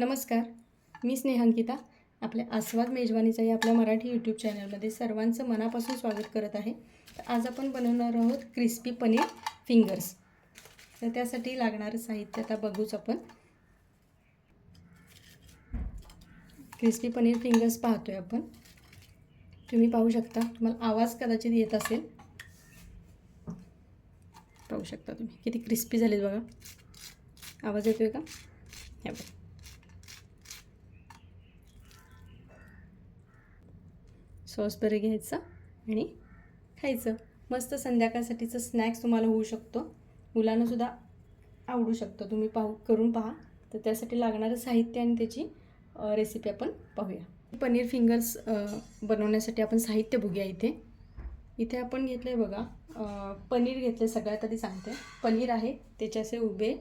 नमस्कार मी स्नेहांकिता आपल्या आस्वाद मेजवानीचा या आपल्या मराठी यूट्यूब चॅनलमध्ये सर्वांचं मनापासून स्वागत करत आहे. तर आज आपण बनवणार आहोत क्रिस्पी पनीर फिंगर्स तर त्यासाठी लागणारं साहित्य आता बघूच आपण. क्रिस्पी पनीर फिंगर्स पाहतोय आपण. तुम्ही पाहू शकता तुम्हाला आवाज कदाचित येत असेल. पाहू शकता तुम्ही. किती क्रिस्पी झालेत बघा. आवाज येतोय का? हे बघा. सॉस बरं घ्यायचं आणि खायचं. मस्त संध्याकाळसाठीचं स्नॅक्स तुम्हाला होऊ शकतो. मुलांनासुद्धा आवडू शकतं. तुम्ही पाहू करून पहा. तर त्यासाठी लागणारं साहित्य आणि त्याची रेसिपी आपण पाहूया. पनीर फिंगर्स बनवण्यासाठी आपण साहित्य बघूया इथे. इथे आपण घेतलं आहे बघा पनीर घेतलं आहे सगळ्यात आधी सांगते. पनीर आहे त्याचे असे उभे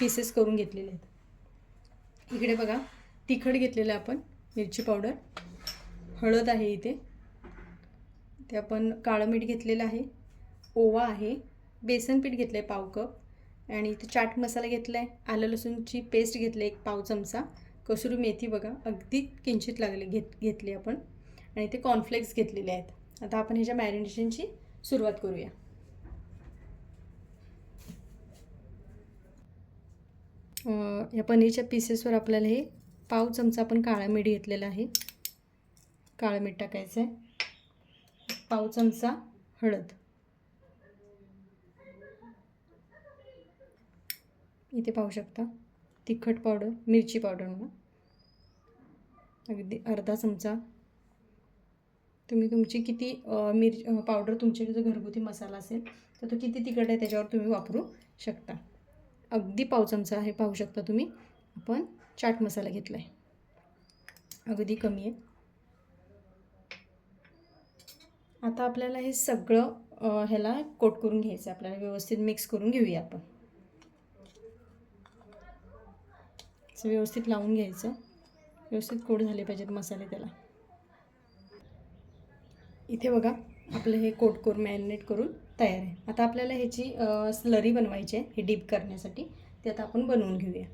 पीसेस करून घेतलेले आहेत. इकडे बघा तिखट घेतलेलं आहे आपण मिरची पावडर. हळद आहे इथे. ते आपण काळं मीठ घेतलेलं आहे. ओवा आहे. बेसन पीठ घेतलं आहे पाव कप. आणि इथे चाट मसाला घेतला आहे आलं लसूणची पेस्ट घेतली एक पाव चमचा. कसुरी मेथी बघा अगदी किंचित लागले. घेत घेतली आपण. आणि ते कॉर्नफ्लेक्स घेतलेले आहेत. आता आपण ह्याच्या मॅरिनेशनची सुरुवात करूया. या पनीरच्या पीसेसवर आपल्याला हे पाव चमचा आपण काळा मीठ घेतलेला आहे. काळं मीठ टाकायचं आहे पाव चमचा हळद. इथे पाहू शकता तिखट पावडर मिरची पावडर म्हणा अगदी अर्धा चमचा. तुम्ही तुमची किती मिर पावडर तुमच्याकडे जो घरगुती मसाला असेल तर तो किती तिखट आहे त्याच्यावर तुम्ही वापरू शकता. अगदी पाव चमचा आहे पाहू शकता तुम्ही. आपण चाट मसाला घेतला आहे अगदी कमी आहे. आता आपल्याला हे सगळं ह्याला कोट करून घ्यायचं आहे. आपल्याला व्यवस्थित मिक्स करून घेऊया आपण. व्यवस्थित लावून घ्यायचं. व्यवस्थित कोट झाले पाहिजेत मसाले त्याला. इथे बघा आपलं हे कोट करून मॅरिनेट करून तयार आहे. आता आपल्याला ह्याची स्लरी बनवायची आहे हे डीप करण्यासाठी. ते आता आपण बनवून घेऊया.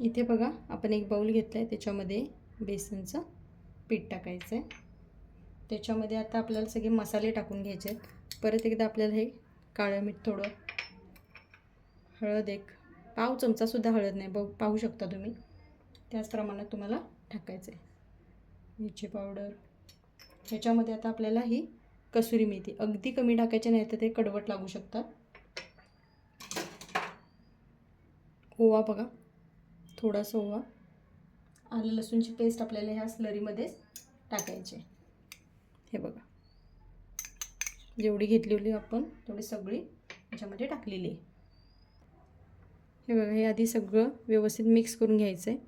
इथे बघा आपण एक बाऊल घेतला आहे त्याच्यामध्ये बेसनचं पीठ टाकायचं आहे त्याच्यामध्ये आता आपल्याला सगळे मसाले टाकून घ्यायचे आहेत. परत एकदा आपल्याला हे काळं मीठ थोडं हळद एक पाव चमचासुद्धा हळद नाही बघ पाहू शकता तुम्ही. त्याच प्रमाणात तुम्हाला टाकायचं आहे मिरची पावडर. ह्याच्यामध्ये आता आपल्याला ही कसुरी मेथी. अगदी कमी टाकायची नाही तर ते कडवट लागू शकतात. ओवा बघा. थोडासा ओवा. आलं लसूणची पेस्ट आपल्याला ह्या स्लरीमध्येच टाकायची आहे. हे बघा. जेवढी घेतलेली आपण तेवढी सगळी ह्याच्यामध्ये टाकलेली आहे. हे बघा हे आधी सगळं व्यवस्थित मिक्स करून घ्यायचं आहे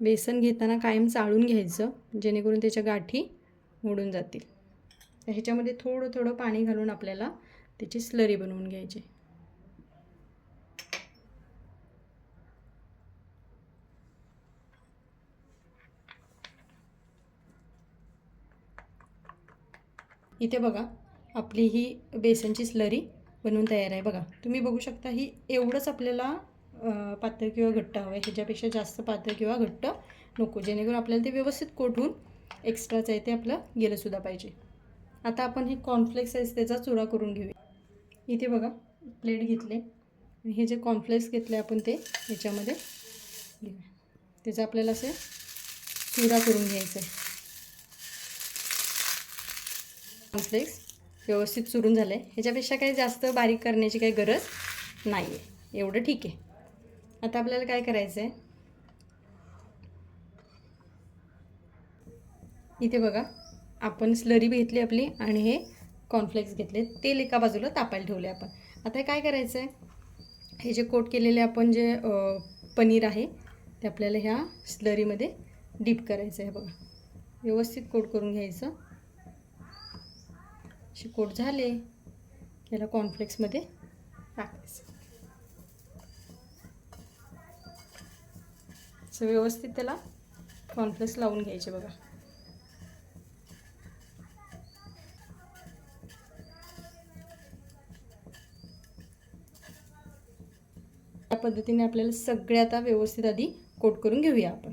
बेसन घेताना कायम चाळून घ्यायचं जेणेकरून त्याच्या गाठी मोडून जातील. ह्याच्यामध्ये थोडं थोडं पाणी घालून आपल्याला त्याची स्लरी बनवून घ्यायची. इथे बघा आपली ही बेसनची स्लरी बनवून तयार आहे बघा. तुम्ही बघू शकता ही एवढंच आपल्याला पातळ किंवा घट्ट हवं आहे. ह्याच्यापेक्षा जास्त पातळ किंवा घट्ट नको जेणेकरून आपल्याला ते व्यवस्थित कोठून एक्स्ट्राचं आहे ते आपलं गेलंसुद्धा पाहिजे. आता आपण हे कॉर्नफ्लेक्स आहे त्याचा चुरा करून घेऊया. इथे बघा प्लेट घेतले. आणि हे जे कॉर्नफ्लेक्स घेतले आपण ते ह्याच्यामध्ये घेऊया त्याचा आपल्याला असे चुरा करून घ्यायचा आहे. कॉर्नफ्लेक्स व्यवस्थित चुरून झालं आहे ह्याच्यापेक्षा काही जास्त बारीक करण्याची काही गरज नाही आहे एवढं ठीक आहे. आता आपल्याला काय करायचं आहे इथे बघा आपण स्लरी घेतली आपली आणि हे कॉर्नफ्लेक्स घेतले. तेल एका बाजूला तापायला ठेवले आपण. आता काय करायचं आहे हे जे कोट केलेले आपण जे पनीर आहे ते आपल्याला ह्या स्लरीमध्ये डीप करायचं आहे बघा. व्यवस्थित कोट करून घ्यायचं. असे कोट झाले. याला कॉर्नफ्लेक्समध्ये टाकायचं. असं व्यवस्थित त्याला कॉर्नफ्लेक्स लावून घ्यायचे बघा. त्या पद्धतीने आपल्याला सगळे आता व्यवस्थित आधी कोट करून घेऊया आपण.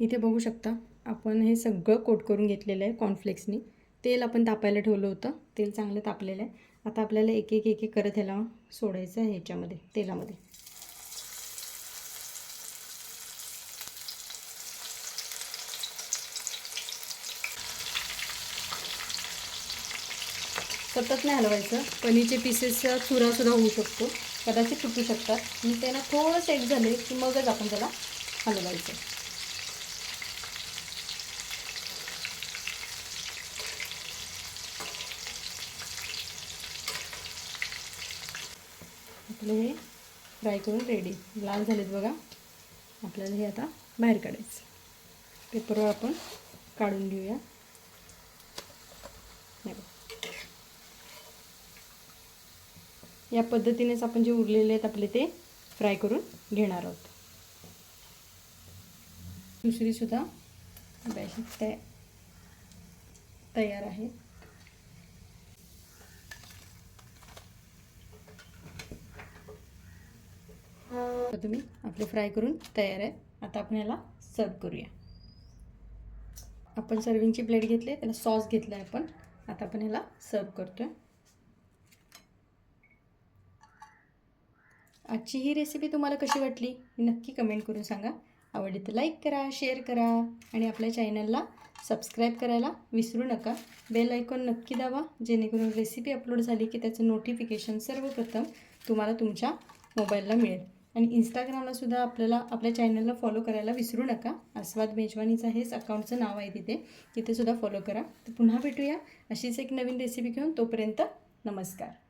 इथे बघू शकता आपण हे सगळं कोट करून घेतलेलं आहे कॉर्नफ्लेक्सनी तेल आपण तापायला ठेवलं होतं. तेल चांगलं तापलेलं आहे. आता आपल्याला एक एक एक एक करत ह्याला सोडायचं आहे ह्याच्यामध्ये तेलामध्ये. सतत नाही हलवायचं. पनीरचे पीसेस चुरासुरा होऊ शकतो. कदाचित तुटू शकतात. आणि त्यांना थोडंसं एक झाले की मगच आपण त्याला हलवायचं. आपले हे फ्राय करून रेडी लाल झालेत बघा. आपल्याला हे आता बाहेर काढायचं. पेपरवर आपण काढून घेऊया. या पद्धतीनेच आपण जे उरलेले आहेत आपले ते फ्राय करून घेणार आहोत. दुसरीसुद्धा बॅशी तयार आहे. तुम्ही आपले फ्राय करून तयार आहे. आता आपण याला सर्व करूया. आपण सर्विंगची प्लेट घेतली त्याला सॉस घेतला आहे आपण. आता आपण याला सर्व करतोय. आजची ही रेसिपी तुम्हाला कशी वाटली? नक्की कमेंट करून सांगा. आवडली तर लाईक करा शेअर करा आणि आपल्या चॅनलला सबस्क्राईब करायला विसरू नका. बेल आयकॉन नक्की दाबा जेणेकरून रेसिपी अपलोड झाली की त्याचं नोटिफिकेशन सर्वप्रथम तुम्हाला तुमच्या मोबाईलला मिळेल. आणि इंस्टाग्रामला सुद्धा आपल्याला आपल्या चॅनलला फॉलो करायला विसरू नका. आस्वाद मेजवानीचं हेच अकाउंटचं नाव आहे तिथे. तिथेसुद्धा फॉलो करा. तर पुन्हा भेटूया. अशीच एक नवीन रेसिपी घेऊन तोपर्यंत नमस्कार.